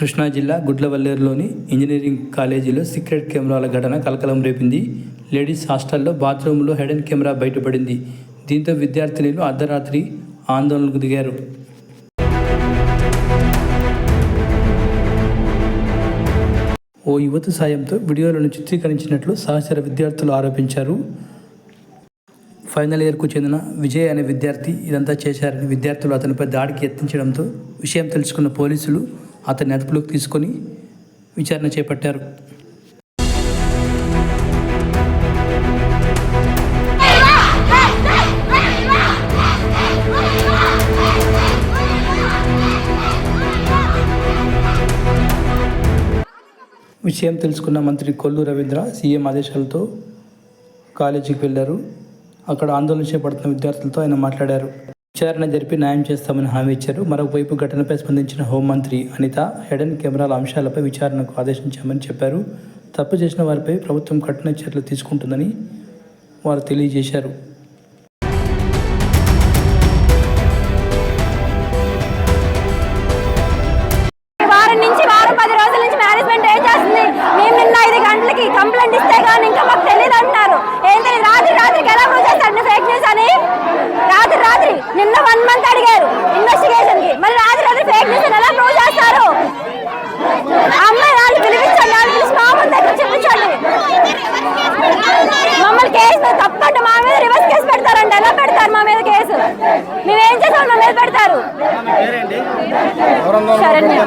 కృష్ణా జిల్లా గుడ్లవల్లేరులోని ఇంజనీరింగ్ కాలేజీలో సీక్రెట్ కెమెరాల ఘటన కలకలం రేపింది. లేడీస్ హాస్టల్లో బాత్రూంలో హెడెన్ కెమెరా బయటపడింది. దీంతో విద్యార్థినిలు అర్ధరాత్రి ఆందోళనకు దిగారు. ఓ యువత సాయంతో వీడియోలను చిత్రీకరించినట్లు సహచర విద్యార్థులు ఆరోపించారు. ఫైనల్ ఇయర్కు చెందిన విజయ్ అనే విద్యార్థి ఇదంతా చేశారని విద్యార్థులు అతనిపై దాడికి యత్నించడంతో విషయం తెలుసుకున్న పోలీసులు అతన్ని అదుపులోకి తీసుకొని విచారణ చేపట్టారు. విషయం తెలుసుకున్న మంత్రి కొల్లు రవీంద్ర సీఎం ఆదేశాలతో కాలేజీకి వెళ్ళారు. అక్కడ ఆందోళన చేపడుతున్న విద్యార్థులతో ఆయన మాట్లాడారు. విచారణ జరిపి న్యాయం చేస్తామని హామీ ఇచ్చారు. మరోవైపు ఘటనపై స్పందించిన హోంమంత్రి అనిత హెడన్ కెమెరాల అంశాలపై విచారణకు ఆదేశించామని చెప్పారు. తప్పు చేసిన వారిపై ప్రభుత్వం కఠిన చర్యలు తీసుకుంటుందని వారు తెలియజేశారు. నిన్న వన్ మంత్ అడిగారు. ఇన్వెస్టిగేషన్కి. మరి రాత్రి రాత్రి ఫేక్ న్యూస్ ఎలా ప్రూవ్ చేస్తారు? అమ్మాయి వాళ్ళు పిలిపించండి. వాళ్ళు పిలిచి మా ముందు దగ్గర చూపించండి. మమ్మల్ని కేసు తప్పంటే మా మీద రివర్స్ కేసు పెడతారండి. ఎలా పెడతారు మా మీద కేసు మేమేం చేసాం మా మీద పెడతారు. శరణ్య.